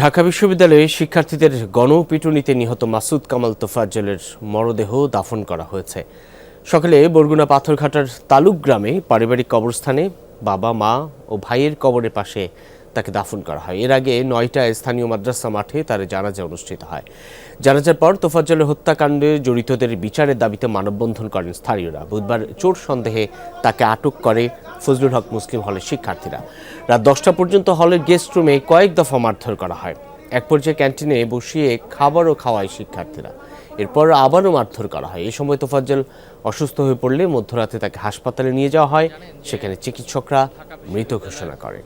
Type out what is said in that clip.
ঢাকা বিশ্ববিদ্যালয়ে শিক্ষার্থীদের গণপিটুনিতে নিহত মাসুদ কামাল তোফাজ্জলের মরদেহ দাফন করা হয়েছে। সকালে বরগুনা পাথরঘাটার তালুক গ্রামে পারিবারিক কবরস্থানে বাবা, মা ও ভাইয়ের কবরের পাশে তাকে দাফন করা হয়। এর আগে নয়টায় স্থানীয় মাদ্রাসা মাঠে তার জানাজা অনুষ্ঠিত হয়। জানাজার পর তোফাজ্জলের হত্যাকাণ্ডে জড়িতদের বিচারের দাবিতে মানববন্ধন করেন স্থানীয়রা। বুধবার চোর সন্দেহে তাকে আটক করে ফজলুল হক মুসলিম হলের শিক্ষার্থীরা। রাত দশটা পর্যন্ত হলের গেস্ট রুমে কয়েক দফা মারধর করা হয়। এক পর্যায়ে ক্যান্টিনে বসিয়ে খাবারও খাওয়ায় শিক্ষার্থীরা। এরপর আবারও মারধর করা হয়। এ সময় তোফাজ্জল অসুস্থ হয়ে পড়লে মধ্যরাতে তাকে হাসপাতালে নিয়ে যাওয়া হয়। সেখানে চিকিৎসকরা মৃত ঘোষণা করেন।